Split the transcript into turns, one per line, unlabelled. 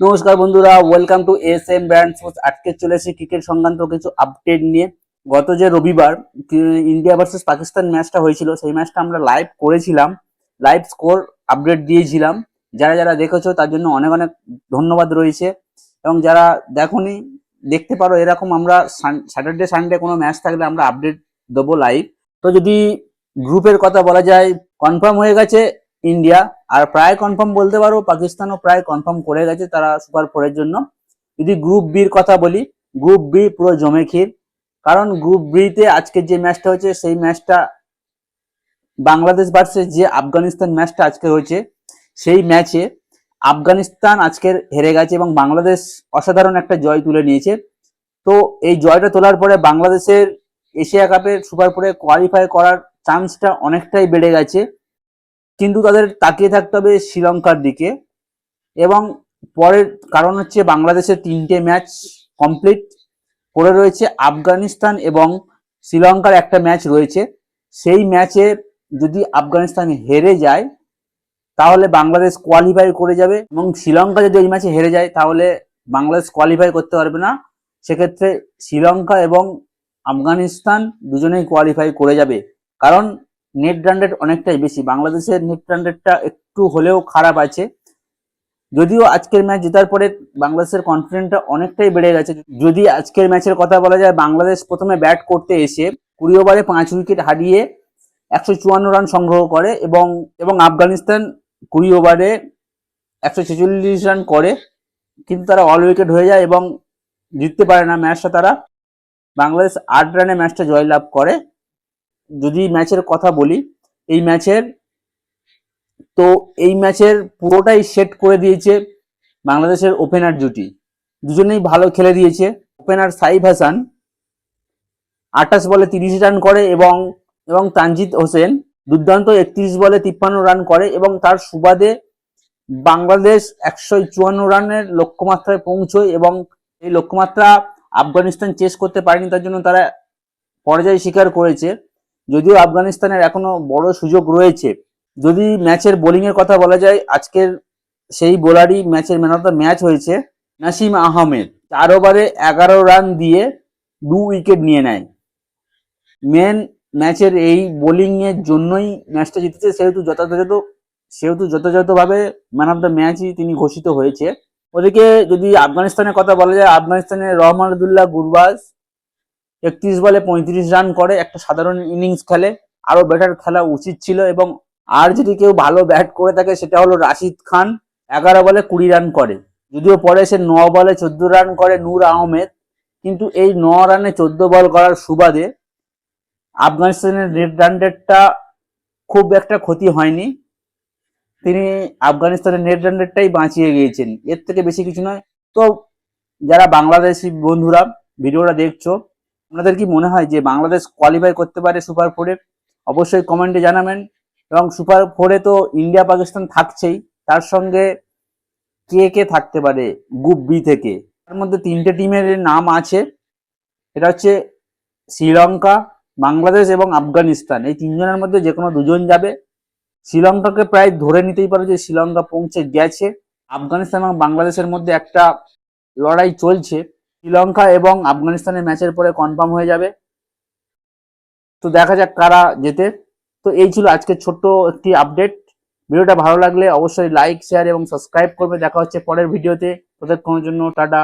নমস্কার বন্ধুরা welcome to S M brand sports আজকে চলে এসেছি ক্রিকেট সংক্রান্ত কিছু আপডেট নিয়ে। গত যে রবিবার ইন্ডিয়া ভার্সেস পাকিস্তান ম্যাচটা হয়েছিল, সেই ম্যাচটা আমরা লাইভ করেছিলাম। লাইভ স্কোর আপডেট দিয়েছিলাম। যারা যারা দেখেছ, তার জন্য অনেক অনেক ধন্যবাদ রয়েছে। এবং যারা দেখোনি, দেখতে পারো, এরকম আমরা স্যাটারডে সানডে কোনো ম্যাচ থাকলে আমরা আপডেট দেবো লাইভ তো যদি গ্রুপের কথা বলা যায় কনফার্ম হয়ে গেছে ইন্ডিয়া আর প্রায় কনফার্ম বলতে পারো, পাকিস্তানও প্রায় কনফার্ম করে গেছে তারা সুপার ফোরের জন্য। যদি গ্রুপ বির কথা বলি গ্রুপ বি পুরো জমে ক্ষীর। কারণ গ্রুপ বিতে আজকের যে ম্যাচটা হয়েছে, সেই ম্যাচটা বাংলাদেশ ভার্সেস যে আফগানিস্তান ম্যাচটা আজকে হয়েছে, সেই ম্যাচে আফগানিস্তান আজকের হেরে গেছে এবং বাংলাদেশ অসাধারণ একটা জয় তুলে নিয়েছে। তো এই জয়টা তোলার পরে বাংলাদেশের এশিয়া কাপের সুপার ফোরে কোয়ালিফাই করার চান্সটা অনেকটাই বেড়ে গেছে। কিন্তু তাদের তাকিয়ে থাকতে হবে শ্রীলঙ্কার দিকে। এবং পরের কারণ হচ্ছে বাংলাদেশের তিনটে ম্যাচ কমপ্লিট পড়ে রয়েছে আফগানিস্তান এবং শ্রীলঙ্কার একটা ম্যাচ রয়েছে। সেই ম্যাচে যদি আফগানিস্তান হেরে যায়, তাহলে বাংলাদেশ কোয়ালিফাই করে যাবে। এবং শ্রীলঙ্কা যদি ওই ম্যাচে হেরে যায়, তাহলে বাংলাদেশ কোয়ালিফাই করতে পারবে না। সেক্ষেত্রে শ্রীলঙ্কা এবং আফগানিস্তান দুজনেই কোয়ালিফাই করে যাবে। কারণ নেট রেট অনেকটাই বেশি। বাংলাদেশের নেট রেটটা একটু হলেও খারাপ আছে। যদিও আজকের ম্যাচ জেতার পরে বাংলাদেশের কনফিডেন্সটা অনেকটাই বেড়ে গেছে। যদি আজকের ম্যাচের কথা বলা যায়, বাংলাদেশ প্রথমে ব্যাট করতে এসে কুড়ি ওভারে পাঁচ উইকেট হারিয়ে একশো চুয়ান্ন রান সংগ্রহ করে এবং এবং আফগানিস্তান কুড়ি ওভারে একশো ছেচল্লিশ রান করে। কিন্তু তারা অল উইকেট হয়ে যায় এবং জিততে পারে না ম্যাচটা তারা। বাংলাদেশ আট রানে ম্যাচটা জয়লাভ করে। যদি ম্যাচের কথা বলি, এই ম্যাচের, তো এই ম্যাচের পুরোটাই সেট করে দিয়েছে বাংলাদেশের ওপেনার জুটি। দুজনেই ভালো খেলে দিয়েছে। ওপেনার সাইফ হাসান আঠাশ বলে তিরিশ রান করে এবং এবং তানজিদ হোসেন দুর্দান্ত একত্রিশ বলে তিপ্পান্ন রান করে এবং তার সুবাদে বাংলাদেশ একশো চুয়ান্ন রানের লক্ষ্যমাত্রায় পৌঁছয় এবং এই লক্ষ্যমাত্রা আফগানিস্তান চেস করতে পারেনি, তার জন্য তারা পরাজয় স্বীকার করেছে। যদিও আফগানিস্তানের এখনও বড় সুযোগ রয়েছে, যদি ম্যাচের বোলিং এর কথা বলা যায়, আজকের সেই বোলারই ম্যাচের ম্যান অফ দ্য ম্যাচ হয়েছে নাসিম আহমেদ। চার ওভারে এগারো রান দিয়ে দু উইকেট নিয়ে নেয়। মেন ম্যাচের এই বোলিং এর জন্যই ম্যাচটা জিতেছে, সেহেতু যথাযথ, সেহেতু যথাযথভাবে ম্যান অফ দ্য ম্যাচই তিনি ঘোষিত হয়েছে। ওদিকে যদি আফগানিস্তানের কথা বলা যায়, আফগানিস্তানের রহমানুল্লাহ গুরবাজ একত্রিশ বলে পঁয়ত্রিশ রান করে, একটা সাধারণ ইনিংস খেলে। আরও বেটার খেলা উচিত ছিল এবং আর যদি কেউ ভালো ব্যাট করে থাকে, সেটা হলো রাশিদ খান। এগারো বলে কুড়ি রান করে। যদিও পরে সে ন বলে চোদ্দ রান করে নূর আহমেদ। কিন্তু এই ন রানে চোদ্দ বল করার সুবাদে আফগানিস্তানের নেট রান রেটটা খুব একটা ক্ষতি হয়নি। তিনি আফগানিস্তানের নেট রান রেটটাই বাঁচিয়ে গিয়েছেন। এর থেকে বেশি কিছু নয়। তো যারা বাংলাদেশি বন্ধুরা, ভিডিওটা দেখছ আপনাদের কি মনে হয় যে বাংলাদেশ কোয়ালিফাই করতে পারে সুপার ফোরে অবশ্যই কমেন্টে জানাবেন। এবং সুপার ফোরে তো ইন্ডিয়া পাকিস্তান থাকছেই। তার সঙ্গে কে কে থাকতে পারে গ্রুপ বি থেকে? তার মধ্যে তিনটে টিমের নাম আছে। এটা হচ্ছে শ্রীলঙ্কা, বাংলাদেশ এবং আফগানিস্তান। এই তিনজনের মধ্যে যে কোনো দুজন যাবে। শ্রীলঙ্কাকে প্রায় ধরে নিতেই পারো যে শ্রীলঙ্কা পৌঁছে গেছে। আফগানিস্তান এবং বাংলাদেশের মধ্যে একটা লড়াই চলছে। শ্রীলঙ্কা এবং আফগানিস্তানের ম্যাচের পরে কনফার্ম হয়ে যাবে। তো দেখা যাক কারা যেতে তো এই ছিল আজকে ছোট্ট একটি আপডেট ভিডিওটা ভালো লাগলে অবশ্যই লাইক শেয়ার এবং সাবস্ক্রাইব করবে। দেখা হচ্ছে পরের ভিডিওতে ততক্ষণের জন্য টাটা।